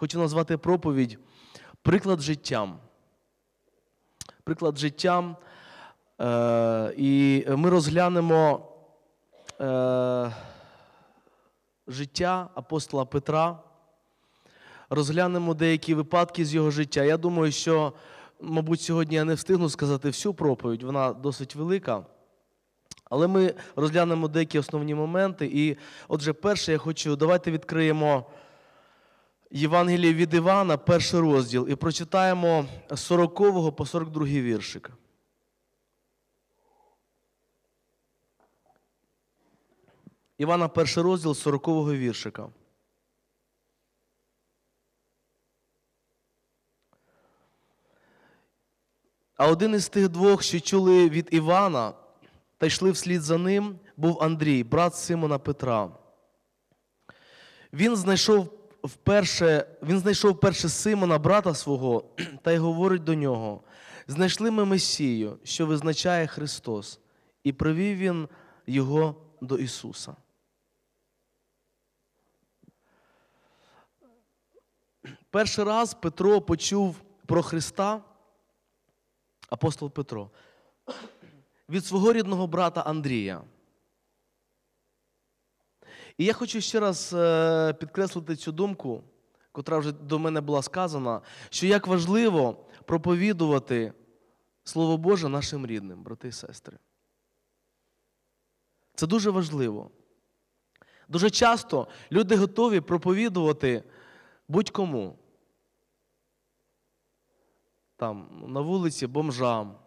хочу назвати проповідь приклад життям. Приклад життям. Е, і ми розглянемо е, життя апостола Петра, розглянемо деякі випадки з його життя. Я думаю, що, мабуть, сьогодні я не встигну сказати всю проповідь, вона досить велика. Але ми розглянемо деякі основні моменти. І, отже, перше, я хочу, давайте відкриємо Євангеліє від Івана, перший розділ, і прочитаємо з 40 по 42 віршик. Івана, перший розділ 40 віршика. А один із тих двох, що чули від Івана та йшли вслід за ним, був Андрій, брат Симона Петра. Він знайшов вперше, він знайшов перше Симона, брата свого, та й говорить до нього: знайшли ми Месію, що визначає Христос, і привів він його до Ісуса. Перший раз Петро почув про Христа, апостол Петро, від свого рідного брата Андрія. І я хочу ще раз е, підкреслити цю думку, котра вже до мене була сказана, що як важливо проповідувати Слово Боже нашим рідним, брати і сестри. Це дуже важливо. Дуже часто люди готові проповідувати будь-кому. Там, на вулиці бомжам,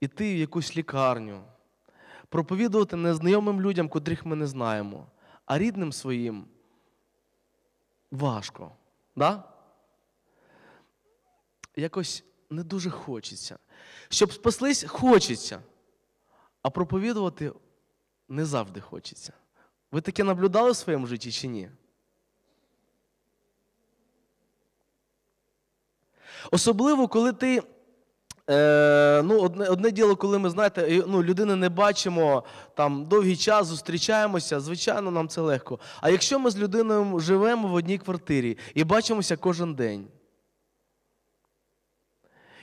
іти в якусь лікарню, проповідувати незнайомим людям, котрих ми не знаємо, а рідним своїм важко. Да? Якось не дуже хочеться. Щоб спаслись, хочеться, а проповідувати не завжди хочеться. Ви таке наблюдали в своєму житті чи ні? Особливо, коли ти. Е, ну, Одне одне діло, коли ми знаєте, ну, людини не бачимо там довгий час, зустрічаємося, звичайно, нам це легко. А якщо ми з людиною живемо в одній квартирі і бачимося кожен день.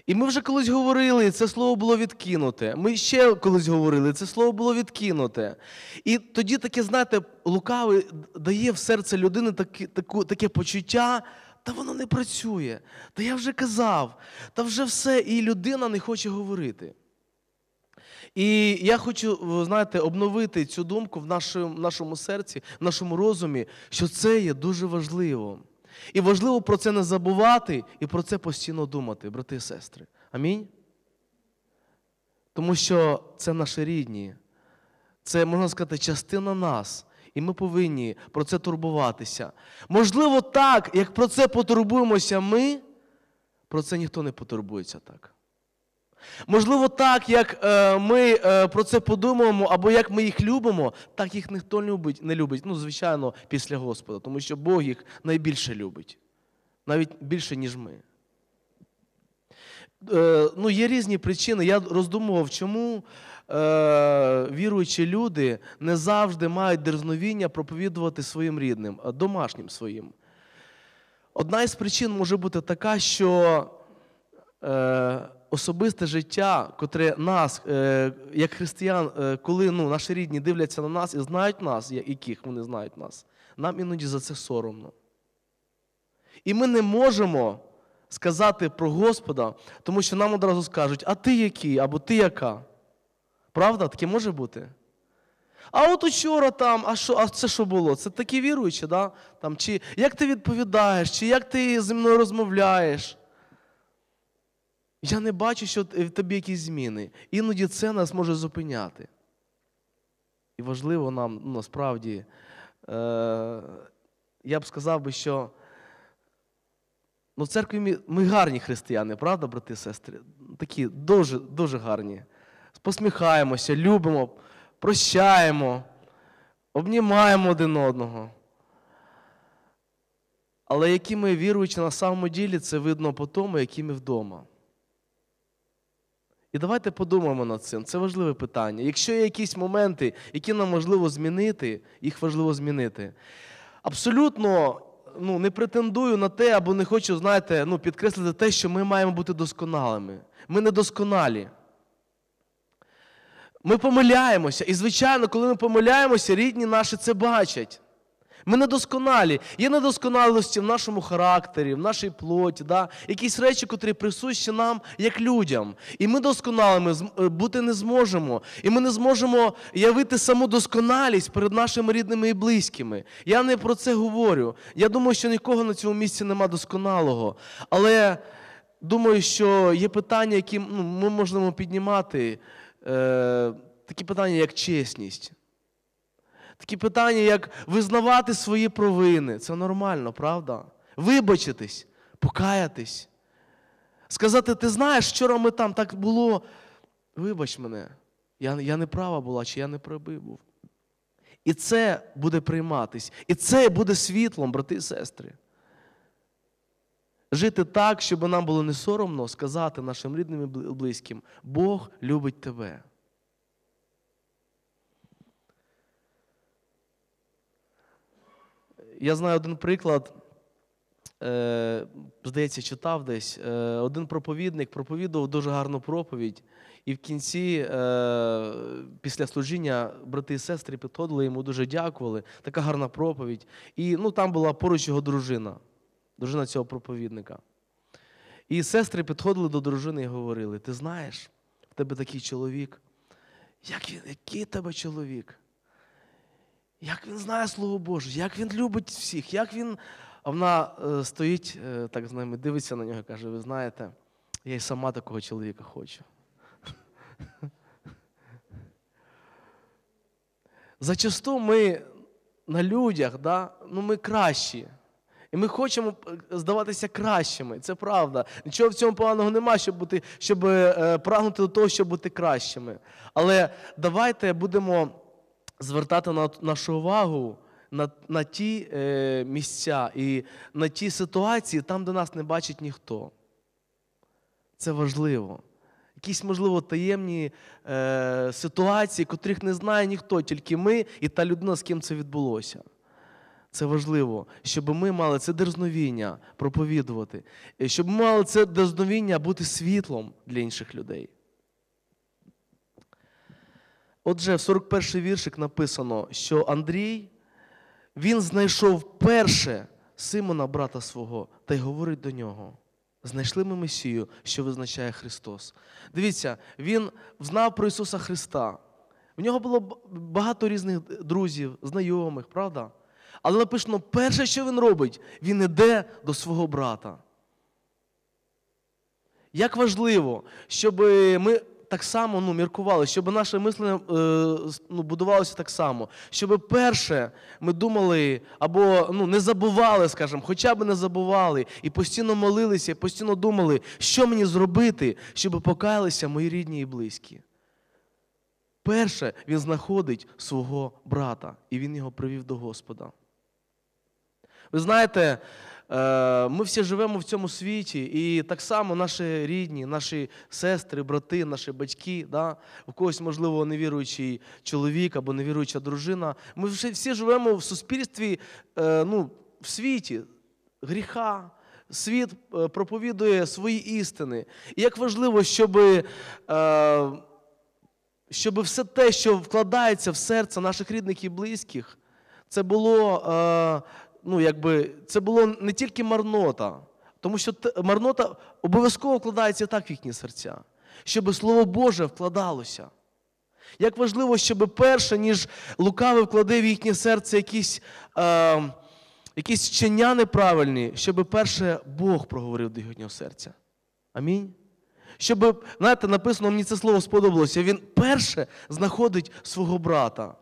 І ми вже колись говорили, це слово було відкинуте. Ми ще колись говорили, це слово було відкинуте. І тоді таке, знаєте, лукавий дає в серце людини таке, таке почуття. Та воно не працює. Та я вже казав, та вже все, і людина не хоче говорити. І я хочу, знаєте, обновити цю думку в нашому, нашому серці, в нашому розумі, що це є дуже важливо. І важливо про це не забувати і про це постійно думати, брати і сестри. Амінь. Тому що це наші рідні, це, можна сказати, частина нас. І ми повинні про це турбуватися. Можливо, так, як про це потурбуємося ми, про це ніхто не потурбується так. Можливо, так, як е, ми е, про це подумаємо, або як ми їх любимо, так їх ніхто любить, не любить. Ну, звичайно, після Господа, тому що Бог їх найбільше любить, навіть більше, ніж ми. Е, ну, Є різні причини. Я роздумував, чому е, віруючі люди не завжди мають дерзновіння проповідувати своїм рідним, домашнім своїм. Одна із причин може бути така, що е, особисте життя, котре нас, е, як християн, е, коли ну, наші рідні дивляться на нас і знають нас, яких вони знають нас, нам іноді за це соромно. І ми не можемо сказати про Господа, тому що нам одразу скажуть, а ти який, або ти яка? Правда? Таке може бути? А от учора там, а що, а це що було? Це такі віруючі, да? Там, чи як ти відповідаєш, чи як ти зі мною розмовляєш? Я не бачу, що в тобі якісь зміни. Іноді це нас може зупиняти. І важливо нам ну, насправді, е, я б сказав би, що ну, в церкві ми, ми гарні християни, правда, брати і сестри? Такі дуже, дуже гарні посміхаємося, любимо, прощаємо, обнімаємо один одного. Але які ми віруючи на самому ділі, це видно по тому, які ми вдома. І давайте подумаємо над цим. Це важливе питання. Якщо є якісь моменти, які нам важливо змінити, їх важливо змінити. Абсолютно ну, не претендую на те, або не хочу, знаєте, ну, підкреслити те, що ми маємо бути досконалими. Ми недосконалі. Ми помиляємося. І, звичайно, коли ми помиляємося, рідні наші це бачать. Ми недосконалі. Є недосконалості в нашому характері, в нашій плоті, да? якісь речі, котрі присущі нам як людям. І ми досконалими е, бути не зможемо. І ми не зможемо явити саму досконалість перед нашими рідними і близькими. Я не про це говорю. Я думаю, що нікого на цьому місці нема досконалого. Але думаю, що є питання, які ну, ми можемо піднімати. Е, такі питання, як чесність. Такі питання, як визнавати свої провини. Це нормально, правда? Вибачитись, покаятись. Сказати, ти знаєш, вчора ми там так було. Вибач мене, я, я не права була, чи я не правий був. І це буде прийматись. І це буде світлом, брати і сестри. Жити так, щоб нам було не соромно сказати нашим рідним і близьким: Бог любить тебе. Я знаю один приклад. Е, здається, читав десь. Е, один проповідник проповідував дуже гарну проповідь, і в кінці, е, після служіння, брати і сестри підходили йому дуже дякували. Така гарна проповідь. І ну, там була поруч його дружина, дружина цього проповідника. І сестри підходили до дружини і говорили: Ти знаєш, в тебе такий чоловік. Як він, який тебе чоловік? Як він знає Слово Боже, як він любить всіх, як він. А вона е, стоїть, е, так з ними, дивиться на нього і каже: ви знаєте, я й сама такого чоловіка хочу. Зачасту ми на людях, да, ну ми кращі. І ми хочемо е, здаватися кращими. Це правда. Нічого в цьому поганого немає, щоб бути, щоб е, прагнути до того, щоб бути кращими. Але давайте будемо звертати на нашу увагу на, на ті е, місця і на ті ситуації, там, де нас не бачить ніхто. Це важливо. Якісь, можливо, таємні е, ситуації, котрих не знає ніхто, тільки ми і та людина, з ким це відбулося. Це важливо, щоб ми мали це дерзновіння проповідувати, щоб ми мали це дерзновіння бути світлом для інших людей. Отже, в 41-й віршик написано, що Андрій він знайшов перше Симона, брата свого, та й говорить до нього. Знайшли ми Месію, що визначає Христос. Дивіться, він знав про Ісуса Христа. В нього було багато різних друзів, знайомих, правда? Але написано, перше, що він робить, він іде до свого брата. Як важливо, щоб ми так само ну, міркували, щоб наше мислення е, ну, будувалося так само. Щоб перше ми думали або ну, не забували, скажімо, хоча б не забували, і постійно молилися, і постійно думали, що мені зробити, щоб покаялися мої рідні і близькі. Перше він знаходить свого брата, і він його привів до Господа. Ви знаєте, е, ми всі живемо в цьому світі, і так само наші рідні, наші сестри, брати, наші батьки, да? у когось, можливо, невіруючий чоловік або невіруюча дружина. Ми всі живемо в суспільстві, е, ну, в світі гріха. Світ е, проповідує свої істини. І як важливо, щоб, щоб все те, що вкладається в серце наших рідних і близьких, це було, ну, якби, це було не тільки марнота, тому що марнота обов'язково вкладається так в їхні серця, щоб Слово Боже вкладалося. Як важливо, щоб перше, ніж лукавий вкладе в їхнє серце якісь, е, якісь вчення неправильні, щоб перше Бог проговорив до їхнього серця. Амінь. Щоб, знаєте, написано, мені це слово сподобалося. Він перше знаходить свого брата.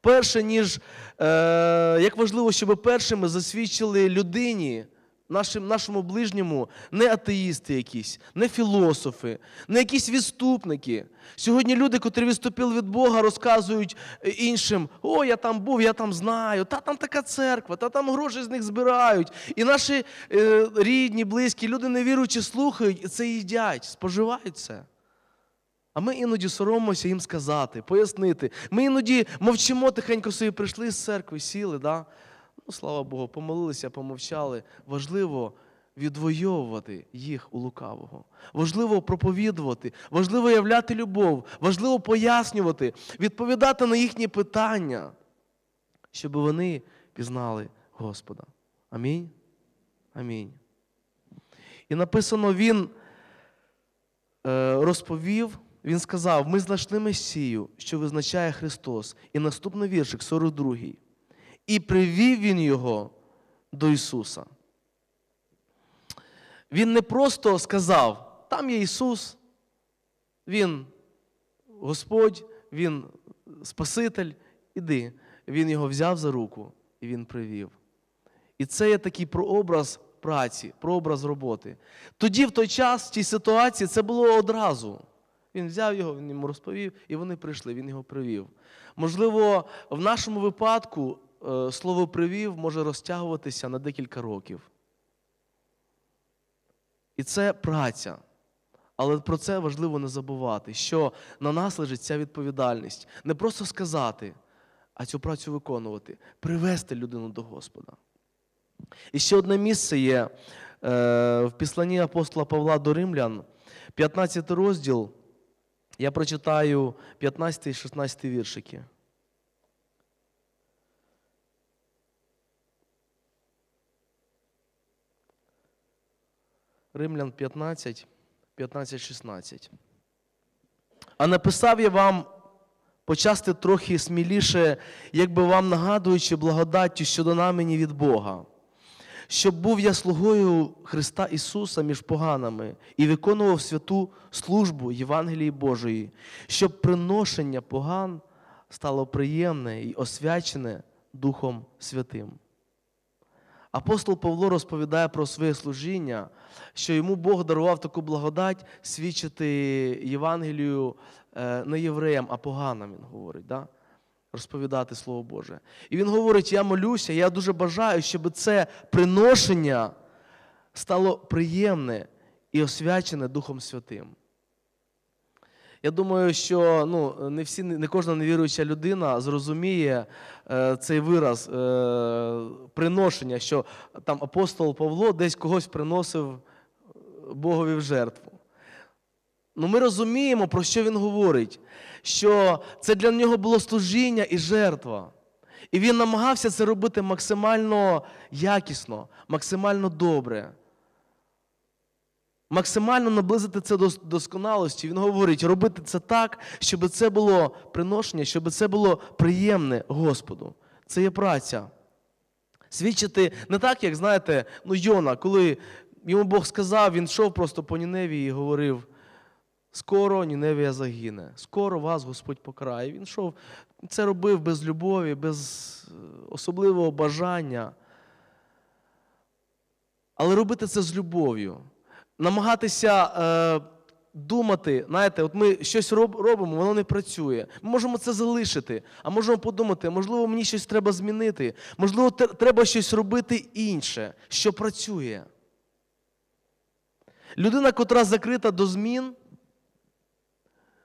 Перше, ніж е, як важливо, щоб першими засвідчили людині, нашим, нашому ближньому, не атеїсти якісь, не філософи, не якісь відступники. Сьогодні люди, котрі відступили від Бога, розказують е, іншим: о, я там був, я там знаю, та там така церква, та там гроші з них збирають. І наші е, рідні, близькі, люди невіруючі слухають і це їдять, споживають це. А ми іноді соромимося їм сказати, пояснити. Ми іноді мовчимо тихенько собі прийшли з церкви, сіли, да? Ну, слава Богу, помолилися, помовчали. Важливо відвоювати їх у лукавого. Важливо проповідувати, важливо являти любов, важливо пояснювати, відповідати на їхні питання, щоб вони пізнали Господа. Амінь. Амінь. І написано, він е, розповів, він сказав: ми знайшли Месію, що визначає Христос. І наступний віршик, 42. І привів він його до Ісуса. Він не просто сказав, там є Ісус, Він Господь, Він Спаситель, іди. Він його взяв за руку і він привів. І це є такий прообраз праці, прообраз роботи. Тоді, в той час, в тій ситуації, це було одразу. Він взяв його, він йому розповів, і вони прийшли, він його привів. Можливо, в нашому випадку е, слово привів може розтягуватися на декілька років. І це праця. Але про це важливо не забувати, що на нас лежить ця відповідальність. Не просто сказати, а цю працю виконувати, привести людину до Господа. І ще одне місце є е, в післанні апостола Павла до Римлян, 15 розділ. Я прочитаю 15 і 16 віршики. Римлян 15, 15, 16. А написав я вам почасти трохи сміліше, якби вам нагадуючи благодаттю, що дана мені від Бога, щоб був я слугою Христа Ісуса між поганими і виконував святу службу Євангелії Божої, щоб приношення поган стало приємне і освячене Духом Святим. Апостол Павло розповідає про своє служіння, що йому Бог дарував таку благодать свідчити Євангелію е, не євреям, а поганам, він говорить, да? Розповідати Слово Боже. І він говорить: я молюся, я дуже бажаю, щоб це приношення стало приємне і освячене Духом Святим. Я думаю, що ну, не всі, не кожна невіруюча людина зрозуміє е, цей вираз е, приношення, що там апостол Павло десь когось приносив Богові в жертву. Ну, Ми розуміємо, про що він говорить, що це для нього було служіння і жертва. І він намагався це робити максимально якісно, максимально добре максимально наблизити це до досконалості. Він говорить, робити це так, щоб це було приношення, щоб це було приємне Господу. Це є праця. Свідчити не так, як знаєте, ну Йона, коли йому Бог сказав, він йшов просто по Ніневії і говорив: скоро Ніневія загине, скоро вас Господь покарає. Він йшов, це робив без любові, без е, особливого бажання. Але робити це з любов'ю намагатися е, думати, знаєте, от ми щось роб, робимо, воно не працює. Ми можемо це залишити, а можемо подумати, можливо, мені щось треба змінити, можливо, треба щось робити інше, що працює. Людина, котра закрита до змін,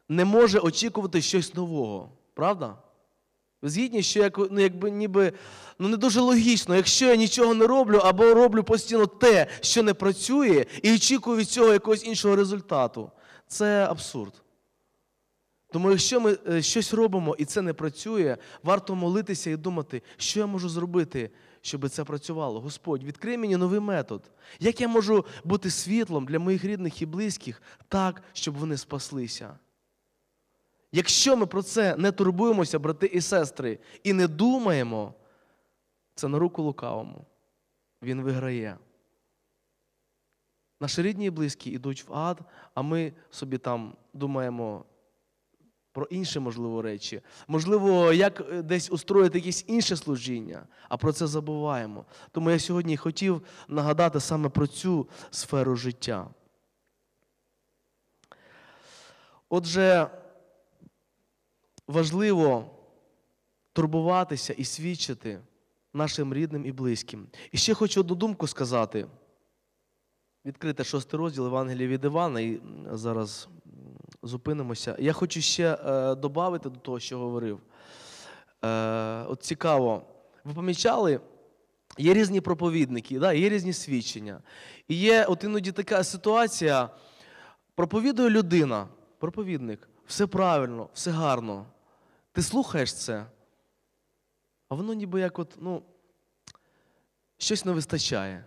не може очікувати щось нового. Правда? Ви згідні, що як, ну, якби ніби ну, не дуже логічно, якщо я нічого не роблю або роблю постійно те, що не працює, і очікую від цього якогось іншого результату, це абсурд. Тому якщо ми е, щось робимо і це не працює, варто молитися і думати, що я можу зробити, щоб це працювало. Господь, відкрий мені новий метод. Як я можу бути світлом для моїх рідних і близьких так, щоб вони спаслися? Якщо ми про це не турбуємося, брати і сестри, і не думаємо, це на руку лукавому. Він виграє. Наші рідні і близькі йдуть в ад, а ми собі там думаємо про інші, можливо, речі. Можливо, як десь устроїти якесь інше служіння, а про це забуваємо. Тому я сьогодні хотів нагадати саме про цю сферу життя. Отже, важливо турбуватися і свідчити нашим рідним і близьким. І ще хочу одну думку сказати. Відкрите шостий розділ Євангелія від Івана, і зараз зупинимося. Я хочу ще е, додати до того, що говорив. Е, От цікаво, ви помічали, є різні проповідники, да, є різні свідчення. І є от іноді така ситуація, проповідує людина, проповідник, все правильно, все гарно. Ти слухаєш це, а воно ніби як от, ну, щось не вистачає.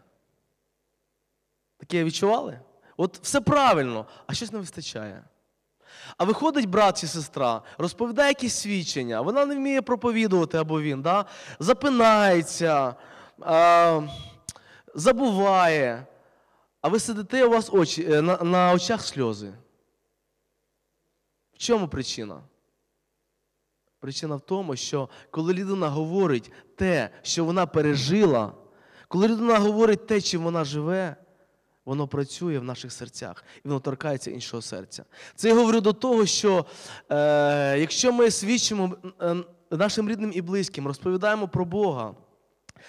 Таке відчували? От все правильно, а щось не вистачає. А виходить брат чи сестра, розповідає якісь свідчення, вона не вміє проповідувати або він, да? запинається, а, забуває. А ви сидите, у вас очі, е, на, на очах сльози. В чому причина? Причина в тому, що коли людина говорить те, що вона пережила, коли людина говорить те, чим вона живе, воно працює в наших серцях і воно торкається іншого серця. Це я говорю до того, що е, якщо ми свідчимо е, нашим рідним і близьким, розповідаємо про Бога,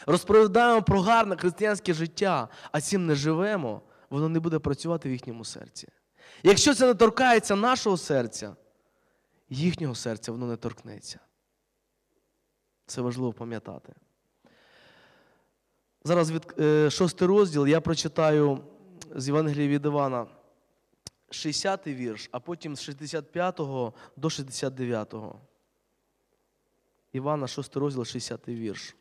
розповідаємо про гарне християнське життя, а цим не живемо, воно не буде працювати в їхньому серці. Якщо це не торкається нашого серця, їхнього серця воно не торкнеться. Це важливо пам'ятати. Зараз від е, шостий розділ я прочитаю з Євангелія від Івана 60-й вірш, а потім з 65 до 69. Івана, 6 розділ, 60 вірш.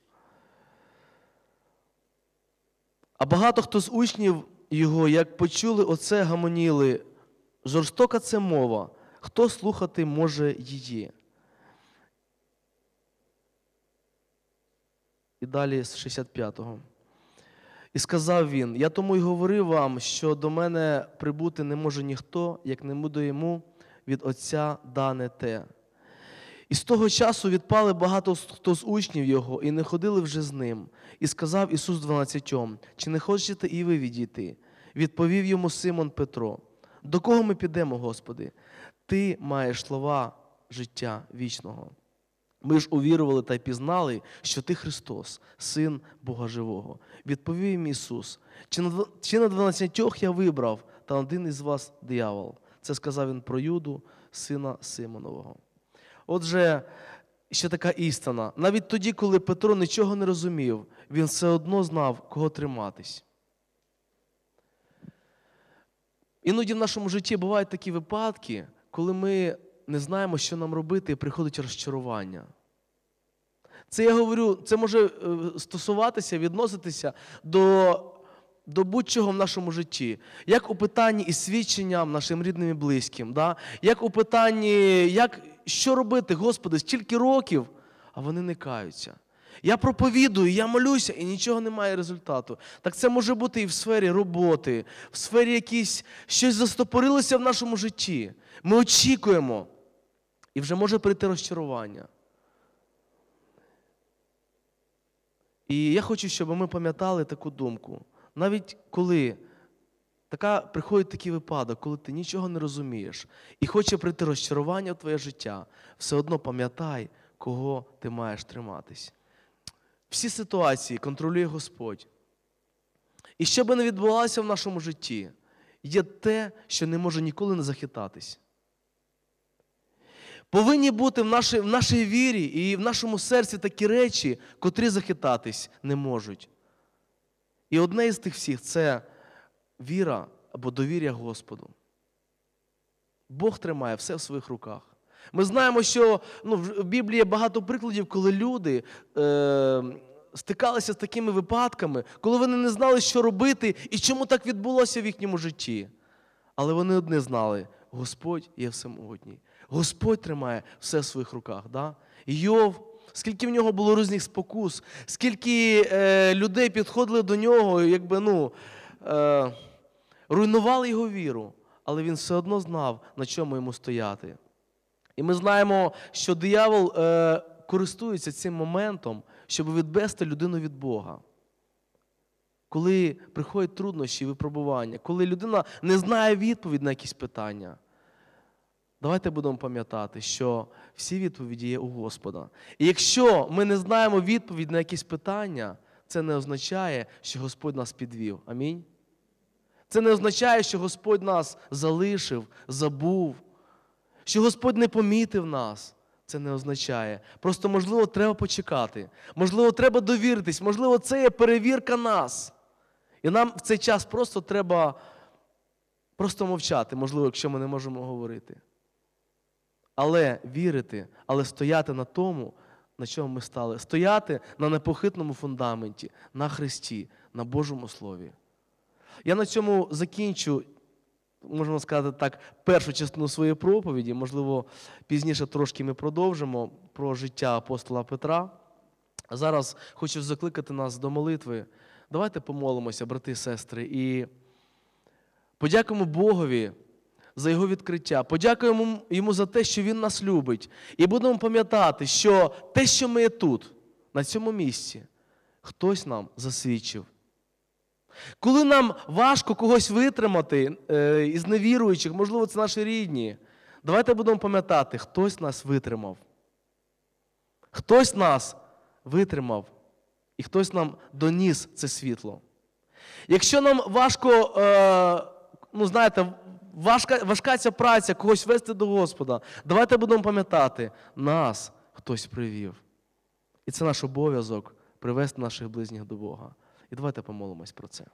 А багато хто з учнів його, як почули оце, гамоніли. Жорстока це мова. Хто слухати може її? І далі з 65-го. І сказав він: Я тому й говорив вам, що до мене прибути не може ніхто, як не буде йому від Отця дане те. І з того часу відпали багато хто з учнів його, і не ходили вже з ним. І сказав Ісус дванадцятьом, чи не хочете і ви відійти? Відповів йому Симон Петро. До кого ми підемо, Господи? Ти маєш слова життя вічного. Ми ж увірували та й пізнали, що ти Христос, Син Бога Живого. Відповів їм Ісус, чи на дванадцятьох я вибрав, та один із вас диявол. Це сказав він про Юду, сина Симонового. Отже, ще така істина. Навіть тоді, коли Петро нічого не розумів, він все одно знав, кого триматись. Іноді в нашому житті бувають такі випадки, коли ми не знаємо, що нам робити, приходить розчарування. Це я говорю, це може е, стосуватися, відноситися до до будь-чого в нашому житті. Як у питанні із свідченням нашим рідним і близьким, да? як у питанні, як, що робити, Господи, стільки років, а вони не каються. Я проповідую, я молюся, і нічого немає результату. Так це може бути і в сфері роботи, в сфері якісь щось застопорилося в нашому житті. Ми очікуємо, і вже може прийти розчарування. І я хочу, щоб ми пам'ятали таку думку. Навіть коли така, приходить такий випадок, коли ти нічого не розумієш і хоче прийти розчарування в твоє життя, все одно пам'ятай, кого ти маєш триматись. Всі ситуації контролює Господь. І що би не відбувалося в нашому житті, є те, що не може ніколи не захитатись. Повинні бути в нашій, в нашій вірі і в нашому серці такі речі, котрі захитатись не можуть. І одне із тих всіх це віра або довір'я Господу. Бог тримає все в своїх руках. Ми знаємо, що ну, в Біблії багато прикладів, коли люди е, стикалися з такими випадками, коли вони не знали, що робити і чому так відбулося в їхньому житті. Але вони одне знали: Господь є всемогутній. Господь тримає все в своїх руках. Да? Йов, скільки в нього було різних спокус, скільки е, людей підходили до нього, якби ну, е, руйнували його віру, але він все одно знав, на чому йому стояти. І ми знаємо, що диявол е, користується цим моментом, щоб відвести людину від Бога. Коли приходять труднощі, випробування, коли людина не знає відповідь на якісь питання. Давайте будемо пам'ятати, що всі відповіді є у Господа. І якщо ми не знаємо відповідь на якісь питання, це не означає, що Господь нас підвів. Амінь. Це не означає, що Господь нас залишив, забув, що Господь не помітив нас. це не означає. Просто, можливо, треба почекати. Можливо, треба довіритись, можливо, це є перевірка нас. І нам в цей час просто треба просто мовчати, можливо, якщо ми не можемо говорити. Але вірити, але стояти на тому, на чому ми стали. Стояти на непохитному фундаменті, на Христі, на Божому Слові. Я на цьому закінчу, можна сказати так, першу частину своєї проповіді. Можливо, пізніше трошки ми продовжимо про життя апостола Петра. Зараз хочу закликати нас до молитви. Давайте помолимося, брати і сестри, і подякуємо Богові за його відкриття. Подякуємо йому за те, що він нас любить. І будемо пам'ятати, що те, що ми тут, на цьому місці, хтось нам засвідчив. Коли нам важко когось витримати е, із невіруючих, можливо, це наші рідні, давайте будемо пам'ятати, хтось нас витримав. Хтось нас витримав, і хтось нам доніс це світло. Якщо нам важко, е, ну знаєте, важка, важка ця праця когось вести до Господа, давайте будемо пам'ятати, нас хтось привів. І це наш обов'язок привести наших близніх до Бога. І давайте помолимось про це.